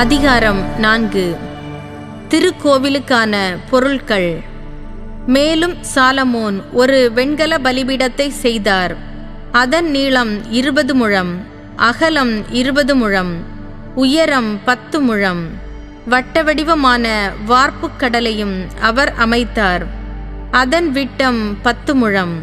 அதிகாரம் நான்கு. திருக்கோவிலுக்கான பொருட்கள் மேலும் சாலமோன் ஒரு வெண்கல பலிபீடத்தை செய்தார். அதன் நீளம் இருபது முழம் அகலம் இருபது முழம் உயரம் பத்து முழம். வட்ட வடிவமான வார்ப்புக் கடலையும் அவர் அமைத்தார். அதன் விட்டம் பத்து முழம்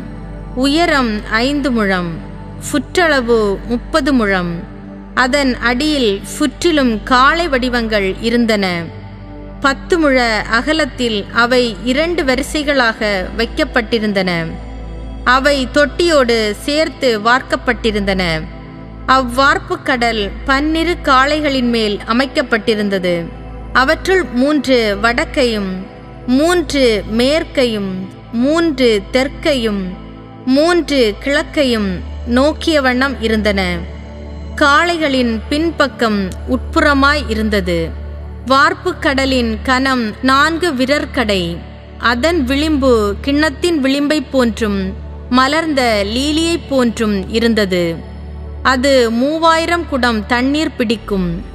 உயரம் ஐந்து முழம் சுற்றளவு முப்பது முழம் அதன் அடியில் சுற்றிலும் காளை வடிவங்கள் இருந்தன. பத்து முழ அகலத்தில் அவை இரண்டு வரிசைகளாக வைக்கப்பட்டிருந்தன. அவை தொட்டியோடு சேர்த்து வார்க்கப்பட்டிருந்தன. அவ்வார்ப்பு கடல் பன்னிரு காளைகளின் மேல் அமைக்கப்பட்டிருந்தது. அவற்றுள் மூன்று வடக்கையும் மூன்று மேற்கையும் மூன்று தெற்கையும் மூன்று கிழக்கையும் நோக்கிய வண்ணம் இருந்தன. காளைகளின் பின்பக்கம் உட்புறமாய் இருந்தது. வார்ப்பு கடலின் கனம் நான்கு விரற்கடை. அதன் விளிம்பு கிண்ணத்தின் விளிம்பைப் போன்றும் மலர்ந்த லீலியைப் போன்றும் இருந்தது. அது மூவாயிரம் குடம் தண்ணீர் பிடிக்கும்.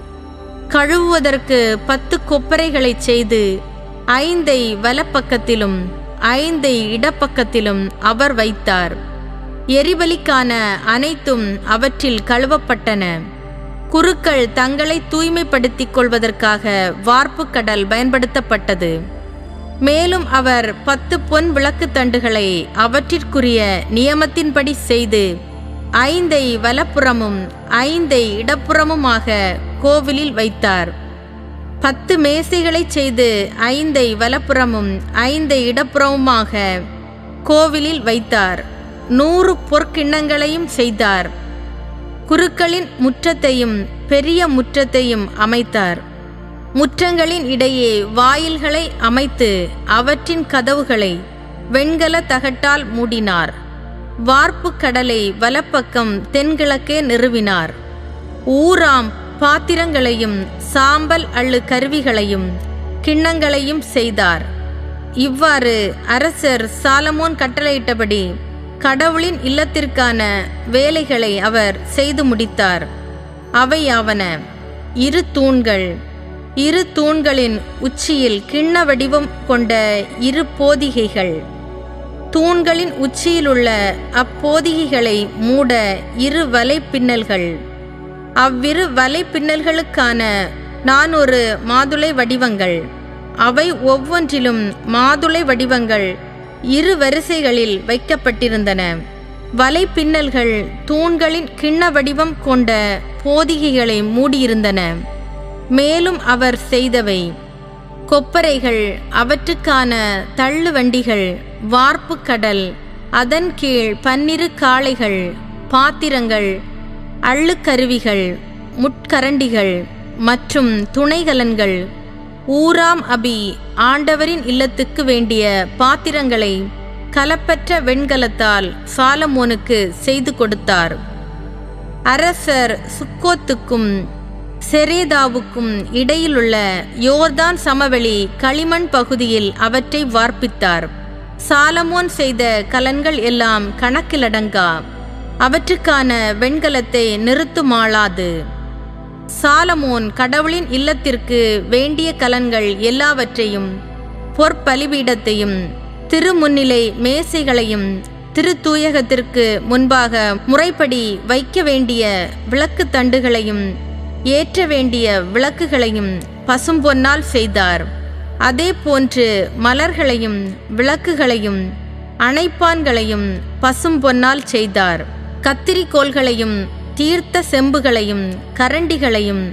கழுவுவதற்கு பத்து கொப்பரைகளைச் செய்து ஐந்தை வலப்பக்கத்திலும் ஐந்தை இடப்பக்கத்திலும் அவர் வைத்தார். எரிபலிக்கான அனைத்தும் அவற்றில் கழுவப்பட்டன. குருக்கள் தங்களை தூய்மைப்படுத்திக் கொள்வதற்காக வார்ப்பு கடல் பயன்படுத்தப்பட்டது. மேலும் அவர் பத்து பொன் விளக்கு தண்டுகளை அவற்றிற்குரிய நியமத்தின்படி செய்து ஐந்தை வலப்புறமும் ஐந்தை இடப்புறமுமாக கோவிலில் வைத்தார். பத்து மேசைகளைச் செய்து ஐந்தை வலப்புறமும் ஐந்தை இடப்புறமுமாக கோவிலில் வைத்தார். நூறு பொற்கிண்ணங்களையும் செய்தார். குருக்களின் முற்றத்தையும் பெரிய முற்றத்தையும் அமைத்தார். முற்றங்களின் இடையே வாயில்களை அமைத்து அவற்றின் கதவுகளை வெண்கல தகட்டால் மூடினார். வார்ப்பு கடலை வலப்பக்கம் தென்கிழக்கே நிறுவினார். ஊராம் பாத்திரங்களையும் சாம்பல் அள்ளு கருவிகளையும் கிண்ணங்களையும் செய்தார். இவ்வாறு அரசர் சாலமோன் கட்டளையிட்டபடி கடவுளின் இல்லத்திற்கான வேலைகளை அவர் செய்து முடித்தார். அவையாவன இரு தூண்கள். இரு தூண்களின் உச்சியில் கிண்ண வடிவம் கொண்ட இரு போதிகைகள். தூண்களின் உச்சியிலுள்ள அப்போதிகைகளை மூட இரு வலைப்பின்னல்கள். அவ்விரு வலைப்பின்னல்களுக்கான நான் ஒரு மாதுளை வடிவங்கள். அவை ஒவ்வொன்றிலும் மாதுளை வடிவங்கள் இரு வரிசைகளில் வைக்கப்பட்டிருந்தன. வலைப்பின்னல்கள் தூண்களின் கிண்ண வடிவம் கொண்ட போதிகைகளை மூடியிருந்தன. மேலும் அவர் செய்தவை கொப்பரைகள் அவற்றுக்கான தள்ளுவண்டிகள் வார்ப்பு கடல் அதன் கீழ் பன்னிரு காளைகள் பாத்திரங்கள் அள்ளுக்கருவிகள் முட்கரண்டிகள் மற்றும் துணைகலன்கள் ஊராம் அபி ஆண்டவரின் இல்லத்துக்கு வேண்டிய பாத்திரங்களை கலப்பற்ற வெண்கலத்தால் சாலமோனுக்கு செய்து கொடுத்தார். அரசர் சுக்கோத்துக்கும் செரேதாவுக்கும் இடையிலுள்ள யோர்தான் சமவெளி களிமண் பகுதியில் அவற்றை வார்ப்பித்தார். சாலமோன் செய்த கலன்கள் எல்லாம் கணக்கிலடங்கா. அவற்றுக்கான வெண்கலத்தை நிறுத்துமாளாது. சாலமோன் கடவுளின் இல்லத்திற்கு வேண்டிய கலன்கள் எல்லாவற்றையும் பொற்பலிபீடத்தையும் திருமுன்னிலை மேசைகளையும் திருத்தூயகத்திற்கு முன்பாக முறைப்படி வைக்க வேண்டிய விளக்கு தண்டுகளையும் ஏற்ற வேண்டிய விளக்குகளையும் பசும்பொன்னால் செய்தார். அதே போன்று மலர்களையும் விளக்குகளையும் அணைப்பான்களையும் பசும்பொன்னால் செய்தார். கத்திரிக்கோள்களையும் தீர்த்த செம்புகளையும் கரண்டிகளையும்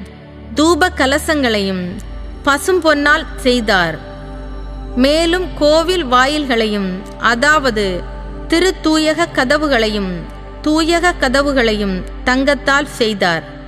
தூப கலசங்களையும் பசும்பொன்னால் செய்தார். மேலும் கோவில் வாயில்களையும் அதாவது திரு கதவுகளையும் தூயக கதவுகளையும் தங்கத்தால் செய்தார்.